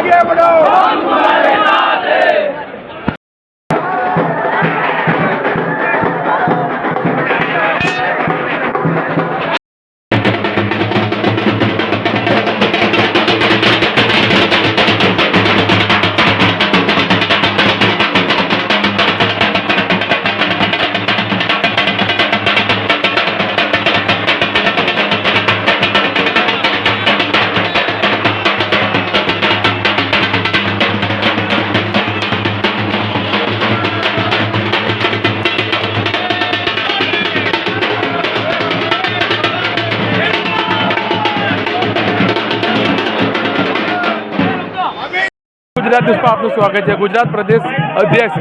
आगे बढ़ो ગુજરાત ન્યૂઝમાં આપનું સ્વાગત છે. ગુજરાત પ્રદેશ અધ્યક્ષ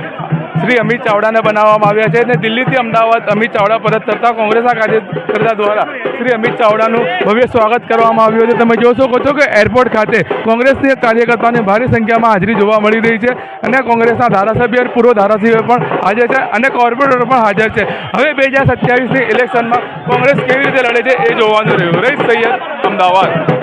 શ્રી અમિત ચાવડાને બનાવવામાં આવ્યા છે અને દિલ્હીથી અમદાવાદ અમિત ચાવડા પરત કરતા કોંગ્રેસના કાર્યકર્તા દ્વારા શ્રી અમિત ચાવડાનું ભવ્ય સ્વાગત કરવામાં આવ્યું છે. તમે જોઈ શકો છો કે એરપોર્ટ ખાતે કોંગ્રેસની કાર્યકર્તાઓની ભારે સંખ્યામાં હાજરી જોવા મળી રહી છે અને કોંગ્રેસના ધારાસભ્ય અને પૂર્વ ધારાસભ્ય પણ હાજર છે અને કોર્પોરેટર પણ હાજર છે. હવે બે હજાર સત્યાવીસની ઇલેક્શનમાં કોંગ્રેસ કેવી રીતે લડે છે એ જોવાનું રહ્યું. રહીશ સૈયદ અમદાવાદ.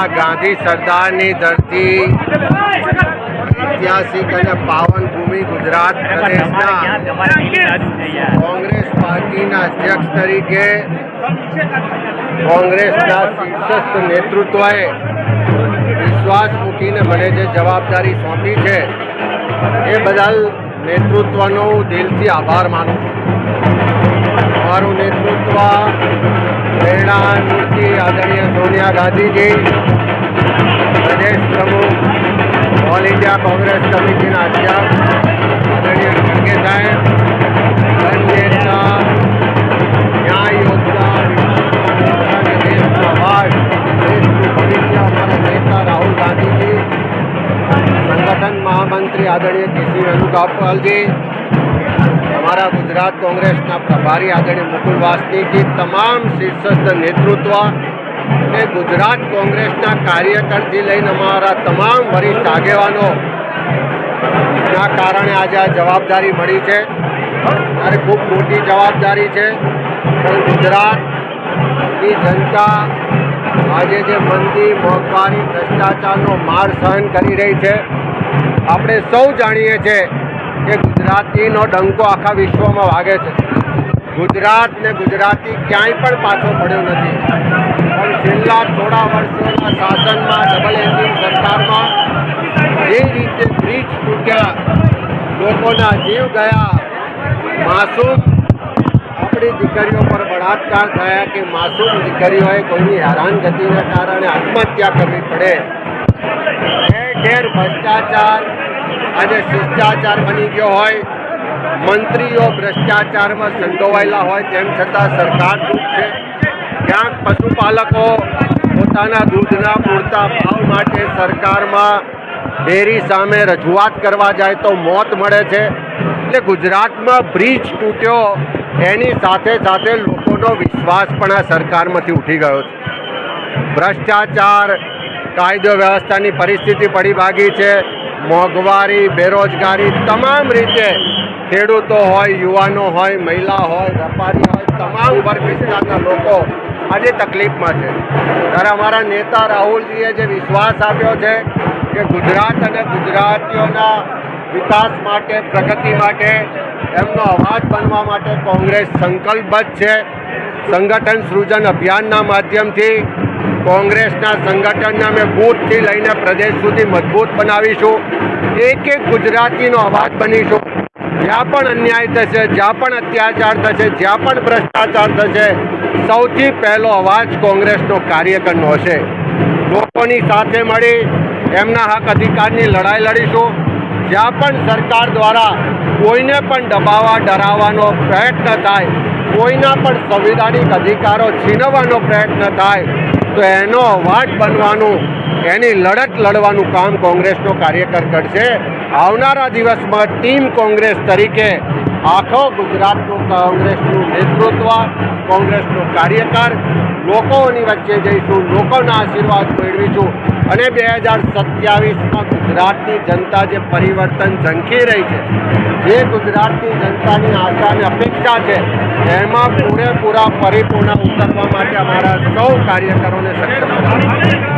આ ગાંધી સરદારની ધરતી ઐતિહાસિક અને પાવન ભૂમિ ગુજરાત પ્રદેશના કોંગ્રેસ પાર્ટીના અધ્યક્ષ તરીકે કોંગ્રેસના શીર્ષસ્થ નેતૃત્વએ વિશ્વાસ મૂકીને મને જે જવાબદારી સોંપી છે, એ બદલ નેતૃત્વનો હું દિલથી આભાર માનું છું. મારું નેતૃત્વ પ્રેરણા આદરણીય સોનિયા ગાંધીજી, પ્રદેશ પ્રમુખ, ઓલ ઇન્ડિયા કોંગ્રેસ કમિટીના અધ્યક્ષ, આદરણીય ખડગે સાહેબ ન્યાય યોજના અમારા નેતા રાહુલ ગાંધીજી, સંગઠન મહામંત્રી આદરણીય કેસી વેણુગોપાલજી, અમારા ગુજરાત કોંગ્રેસના પ્રભારી આદરણીય મુકુલ વાસનીજી, તમામ શીર્ષસ્થ નેતૃત્વ અને ગુજરાત કોંગ્રેસના કાર્યકરથી લઈને અમારા તમામ વરિષ્ઠ આગેવાનો. ના કારણે આજે આ જવાબદારી મળી છે. અને ખૂબ મોટી જવાબદારી છે. પણ ગુજરાતની જનતા આજે જે મંદી, મોંઘવારી, ભ્રષ્ટાચારનો માર સહન કરી રહી છે. આપણે સૌ જાણીએ છીએ કે ગુજરાતીનો ડંકો આખા વિશ્વમાં વાગે છે. ગુજરાત ને ગુજરાતી ક્યાંય પણ પાછો પડ્યો નથી. છેલ્લા થોડા વર્ષોના શાસનમાં ડબલ એન્જિન સરકારમાં જે રીતે બ્રિજ તૂટ્યા, લોકોના જીવ ગયા, માસૂમ આપણી દીકરીઓ પર બળાત્કાર થયા કે માસૂમ દીકરીઓએ કોઈની હેરાનગતિના કારણે આત્મહત્યા કરવી પડે. ઠેર ઘેર ભ્રષ્ટાચાર આજે શિષ્ટાચાર બની ગયો હોય, મંત્રીઓ ભ્રષ્ટાચારમાં સંડોવાયેલા હોય, તેમ છતાં સરકાર ચૂપ છે. ક્યાંક પશુપાલકો પોતાના દૂધના પૂરતા ભાવ માટે સરકારમાં ડેરી સામે રજૂઆત કરવા જાય તો મોત મળે છે. એટલે ગુજરાતમાં બ્રિજ તૂટ્યો, એની સાથે સાથે લોકોનો વિશ્વાસ પણ આ સરકારમાંથી ઉઠી ગયો છે. ભ્રષ્ટાચાર, કાયદો વ્યવસ્થાની પરિસ્થિતિ પડી ભાગી છે. મોંઘવારી, બેરોજગારી તમામ રીતે ખેડૂતો હોય, યુવાનો હોય, મહિલા હોય, વેપારી હોય, તમામ વર્ગ વિસ્તારના લોકો આજે તકલીફમાં છે. ત્યારે અમારા નેતા રાહુલજીએ જે વિશ્વાસ આપ્યો છે કે ગુજરાત અને ગુજરાતીઓના વિકાસ માટે, પ્રગતિ માટે, એમનો અવાજ બનવા માટે કોંગ્રેસ સંકલ્પબદ્ધ છે. સંગઠન સૃજન અભિયાનના માધ્યમથી કોંગ્રેસના સંગઠનને અમે બૂથથી લઈને પ્રદેશ સુધી મજબૂત બનાવીશું. એક એક ગુજરાતીનો અવાજ બનીશું. જ્યાં પણ અન્યાય થશે, જ્યાં પણ અત્યાચાર થશે, જ્યાં પણ ભ્રષ્ટાચાર થશે, સૌથી પહેલો અવાજ કોંગ્રેસનો કાર્યકરનો હશે. લોકોની સાથે મળી, એમના હક અધિકારની લડાઈ લડીશું. જ્યાં પણ સરકાર દ્વારા કોઈને પણ દબાવવા, ડરાવવાનો પ્રયત્ન થાય, કોઈના પણ સંવિધાનિક અધિકારો છીનવવાનો પ્રયત્ન થાય, તો એનો અવાજ બનવાનું, એની લડત લડવાનું કામ કોંગ્રેસનો કાર્યકર કરશે. આવનારા દિવસમાં ટીમ કોંગ્રેસ તરીકે આખો ગુજરાતનું કોંગ્રેસનું નેતૃત્વ, કોંગ્રેસનો કાર્યકર, લોકોની વચ્ચે જઈશું, લોકોના આશીર્વાદ મેળવીશું. અને બે હજાર સત્યાવીસમાં ગુજરાતની જનતા જે પરિવર્તન ઝંખી રહી છે, જે ગુજરાતની જનતાની આશા અને અપેક્ષા છે, એમાં પૂરેપૂરા પરિપૂર્ણ ઉતરવા માટે અમારા સૌ કાર્યકરોને સક્ષમ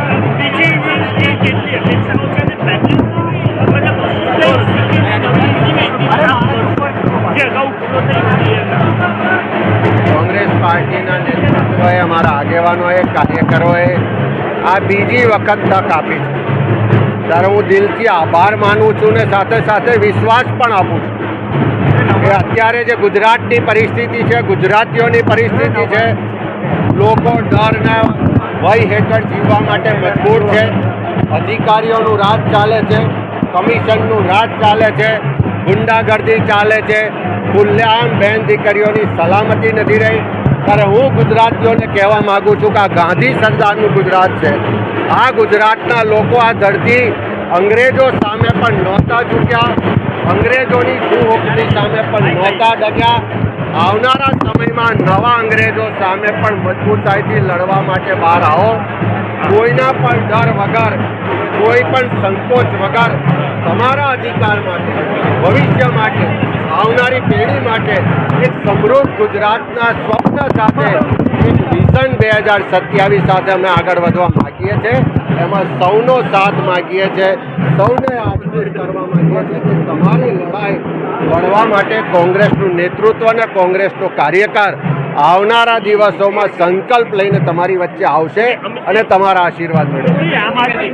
અમારા આગેવાનોએ કાર્યકરોએ આ બીજી વખત તક આપી છે. ત્યારે હું દિલથી આભાર માનું છું ને સાથે સાથે વિશ્વાસ પણ આપું છું. કે અત્યારે જે ગુજરાતની પરિસ્થિતિ છે, ગુજરાતીઓની પરિસ્થિતિ છે, લોકો ડરના ભય હેઠળ જીવવા માટે મજબૂર છે. અધિકારીઓનું રાજ ચાલે છે, કમિશનનું રાજ ચાલે છે, ગુંડાગર્દી ચાલે છે. ખુલ્લેઆમ બહેન દીકરીઓની સલામતી નથી રહી. ત્યારે હું ગુજરાતીઓને કહેવા માગું છું કે આ ગાંધી સરદારનું ગુજરાત છે. આ ગુજરાતના લોકો આ ધરતી અંગ્રેજો સામે પણ નહોતા ઝૂક્યા. અંગ્રેજોની કુહુકની સામે પણ નહોતા ડગ્યા. આવનારા સમયમાં નવા અંગ્રેજો સામે પણ મજબૂતાઈથી લડવા માટે બહાર આવો. કોઈના પણ ડર વગર કોઈ પણ સંકોચ વગર તમારા અધિકાર માટે, ભવિષ્ય માટે, આવનારી પેઢી માટે એક સમૃદ્ધ ગુજરાતના સ્વપ્ન સાથે એક વિઝન બે હજાર સત્યાવીસ સાથે અમે આગળ વધવા માગીએ છીએ. એમાં સૌનો સાથ માગીએ છીએ, સૌને આશીર્વાદ કરવા માગીએ છીએ કે તમારી લડાઈ લડવા માટે કોંગ્રેસનું નેતૃત્વ અને કોંગ્રેસનો કાર્યકર આવનારા દિવસોમાં સંકલ્પ લઈને તમારી વચ્ચે આવશે અને તમારા આશીર્વાદ આદમી